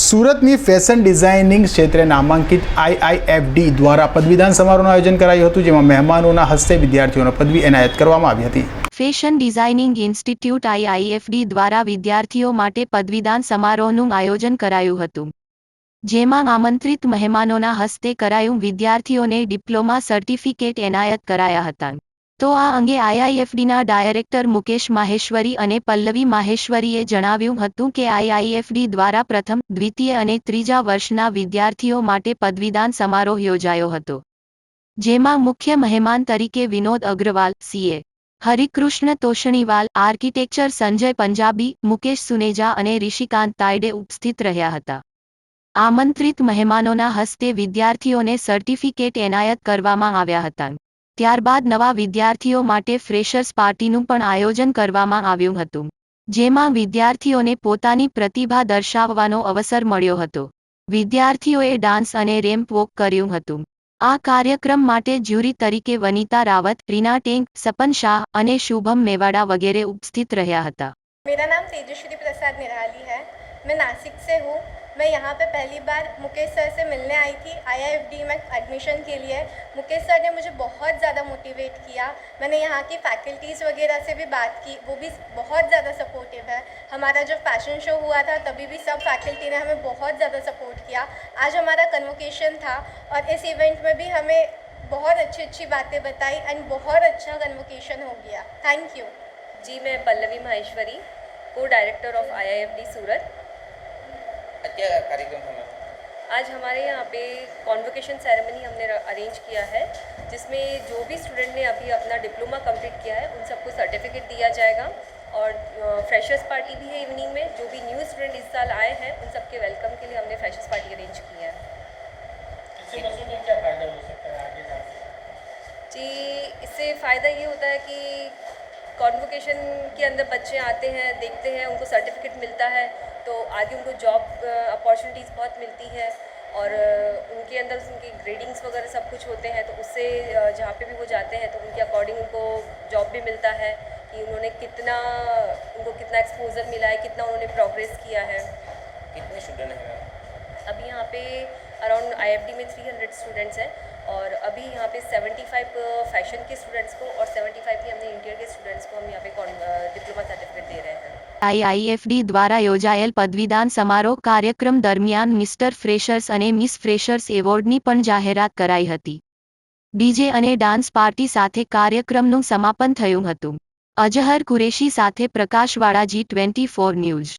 સુરતની fashion designing ક્ષેત્રે નામાંકિત આઈઆઈએફડી દ્વારા પદવીદાન સમારોહનું આયોજન કરાયું હતું, જેમાં મહેમાનોના હસ્તે વિદ્યાર્થીઓને પદવી એનાયત કરવામાં આવી હતી. ફેશન ડિઝાઇનિંગ ઇન્સ્ટિટ્યૂટ આઈઆઈએફડી દ્વારા વિદ્યાર્થીઓ માટે પદવીદાન સમારોહનું આયોજન કરાયું હતું. જેમાં આમંત્રિત મહેમાનોના હસ્તે કરાયું વિદ્યાર્થીઓને ડિપ્લોમા સર્ટિફિકેટ એનાયત કરાયા હતા. તો આ અંગે આઈઆઈએફડીના ડાયરેક્ટર મુકેશ માહેશ્વરી અને પલ્લવી માહેશ્વરીએ જણાવ્યું હતું કે આઈઆઈએફડી દ્વારા પ્રથમ, દ્વિતીય અને ત્રીજા વર્ષના વિદ્યાર્થીઓ માટે પદવીદાન સમારોહ યોજાયો હતો. જેમાં મુખ્ય મહેમાન તરીકે વિનોદ અગ્રવાલ, સીએ. હરિકૃષ્ણ તોષણીવાલ, આર્કિટેક્ચર સંજય પંજાબી, મુકેશ સુનેજા અને ઋષિકાંત તાયડે ઉપસ્થિત રહ્યા હતા. આમંત્રિત મહેમાનોના હસ્તે વિદ્યાર્થીઓને સર્ટિફિકેટ એનાયત કરવામાં આવ્યા હતા. ત્યારબાદ નવા વિદ્યાર્થીઓ માટે ફ્રેશર્સ પાર્ટીનું પણ આયોજન કરવામાં આવ્યું હતું જેમાં વિદ્યાર્થીઓને પોતાની પ્રતિભા દર્શાવવાનો અવસર મળ્યો હતો વિદ્યાર્થીઓએ ડાન્સ અને રેમ્પ વોક કર્યું હતું આ કાર્યક્રમ માટે જ્યુરી તરીકે વનિતા રાવત રીના ટેંક સપન શાહ અને શુભમ મેવાડા વગેરે ઉપસ્થિત રહ્યા હતા मेरा नाम तेजस्वी प्रसाद निराली है मैं नासिक से हूँ मैं यहाँ पे पहली बार मुकेश सर से मिलने आई थी आईआईएफडी में एडमिशन के लिए। मुकेश सर ने मुझे बहुत ज़्यादा मोटिवेट किया। मैंने यहाँ की फैकल्टीज़ वगैरह से भी बात की, वो भी बहुत ज़्यादा सपोर्टिव है। हमारा जब फ़ैशन शो हुआ था, तभी भी सब फैकल्टी ने हमें बहुत ज़्यादा सपोर्ट किया। आज हमारा कन्वोकेशन था और इस इवेंट में भी हमें बहुत अच्छी अच्छी बातें बताई एंड बहुत अच्छा कन्वोकेशन हो गया। थैंक यू जी, मैं पल्लवी माहेश्वरी को डायरेक्टर ऑफ़ आईआईएफडी सूरत। क्या कार्यक्रम था आज हमारे यहाँ पे कॉन्वोकेशन सेरेमनी हमने अरेंज किया है जिसमें जो भी स्टूडेंट ने अभी अपना डिप्लोमा कंप्लीट किया है उन सबको सर्टिफिकेट दिया जाएगा और फ्रेशर्स पार्टी भी है इवनिंग में जो भी न्यू स्टूडेंट इस साल आए हैं उन सबके वेलकम के लिए हमने फ्रेशर्स पार्टी अरेंज की है। इससे बच्चों को क्या फ़ायदा हो सकता है आगे जाके? जी इससे फ़ायदा ये होता है कि कॉन्वोकेशन के अंदर बच्चे आते हैं देखते हैं उनको सर्टिफिकेट मिलता है तो आगे उनको जॉब अपॉर्चुनिटीज़ बहुत मिलती है और उनके अंदर उनकी ग्रेडिंग्स वगैरह सब कुछ होते हैं तो उससे जहाँ पे भी वो जाते हैं तो उनके अकॉर्डिंग उनको जॉब भी मिलता है कि उन्होंने कितना उनको कितना एक्सपोजर मिला है कितना उन्होंने प्रोग्रेस किया है। कितने स्टूडेंट हैं? अभी यहाँ पे अराउंड आईएफडी में 300 स्टूडेंट्स हैं और अभी यहाँ पे 75 फ़ैशन के स्टूडेंट्स को और 75 ही हमने इंटीरियर के स्टूडेंट्स को हम यहाँ पे डिप्लोमा આઈઆઈએફડી દ્વારા યોજાયેલ પદવીદાન સમારોહ કાર્યક્રમ દરમિયાન મિસ્ટર ફ્રેશર્સ અને મિસ ફ્રેશર્સ એવોર્ડની પણ જાહેરાત કરાઈ હતી. ડીજે અને ડાન્સ પાર્ટી સાથે કાર્યક્રમનું સમાપન થયું હતું. અજહર કુરેશી સાથે પ્રકાશવાળા જી ટ્વેન્ટી ફોર ન્યૂઝ.